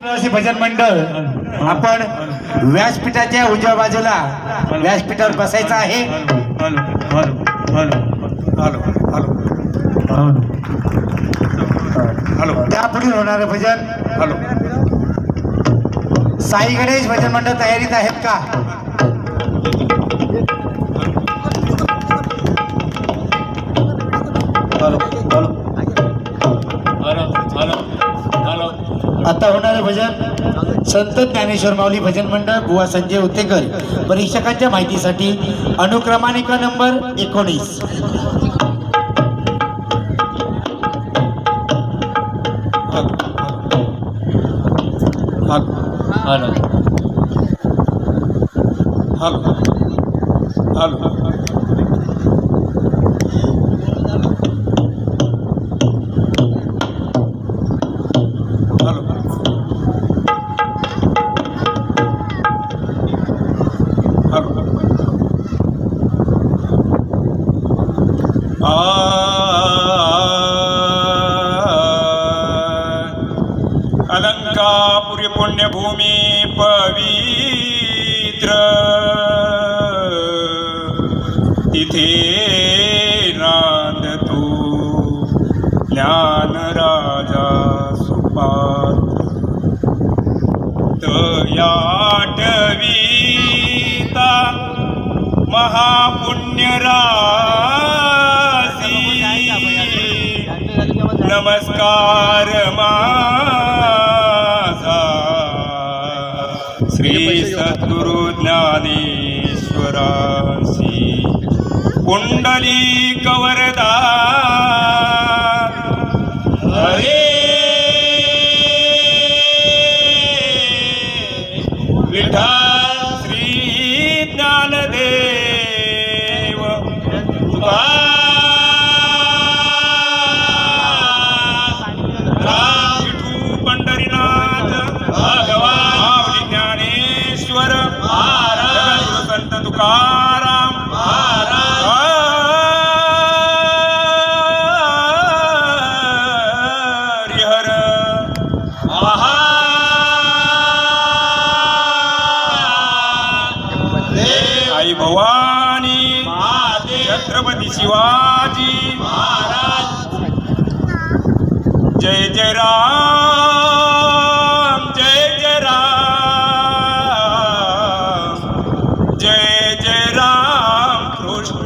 भजन मंडळ आपण व्यासपीठाच्या उजव्या बाजूला व्यासपीठावर बसायचं आहे. हॅलो हॅलो हॅलो त्यापुढे होणारं भजन हॅलो साई गणेश भजन मंडळ तयारीत आहेत का? आता होणारे भजन संत ज्ञानेश्वर माऊली भजन मंडळ बुवा संजय उतेकर. परीक्षकांच्या माहितीसाठी अनुक्रमानिका नंबर एकोणीस. हॅलो ज्ञान राजा सुपात्र तयाटवीता महापुण्यरासी नमस्कार माझा. श्री सद्गुरु ज्ञानेश्वरासी कुंडली कवरदा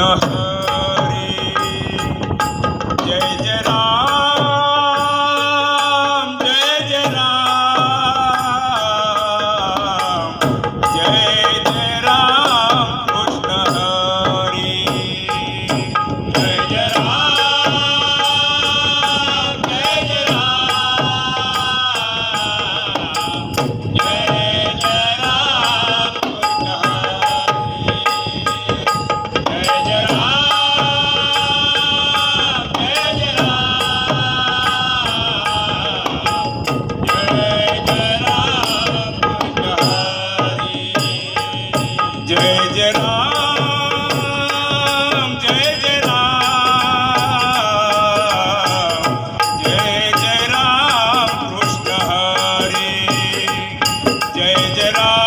না जय जय राम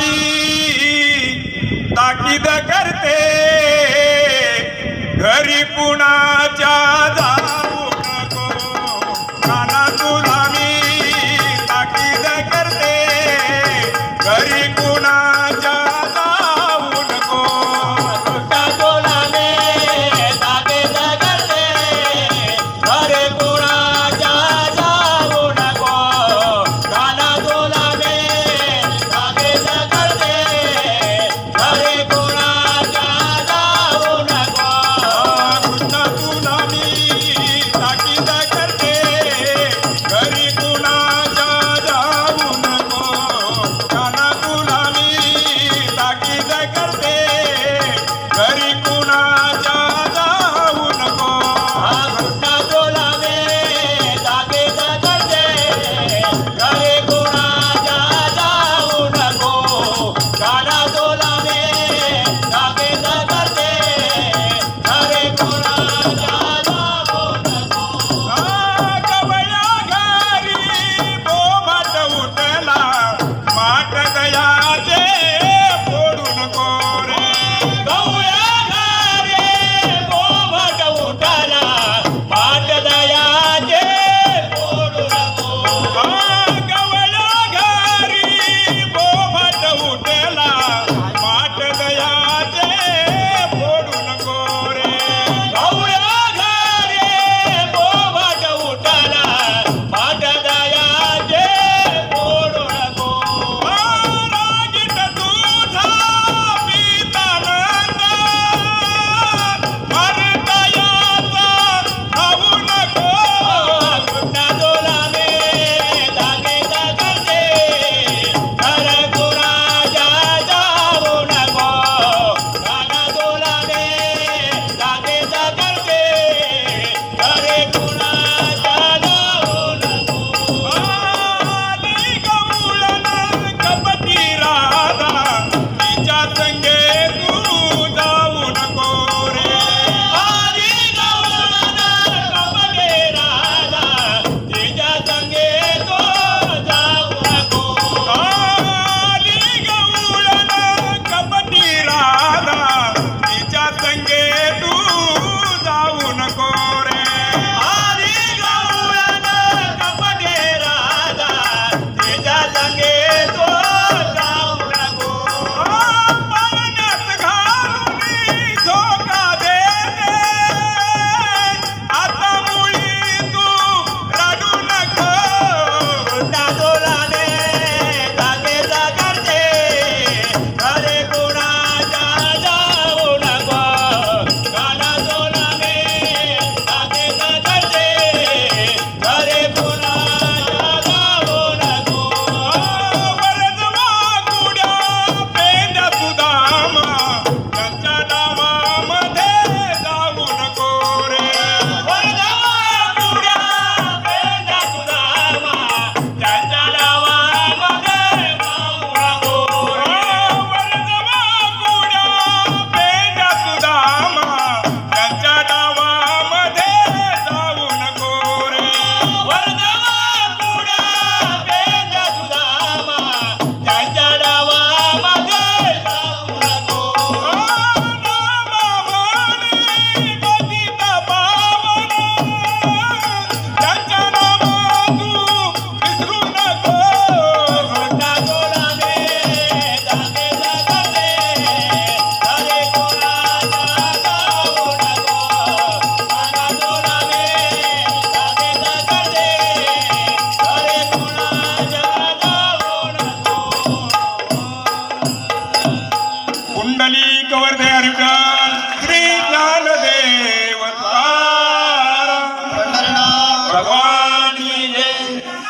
तुला ताकीद करते. घरी कुणाच्या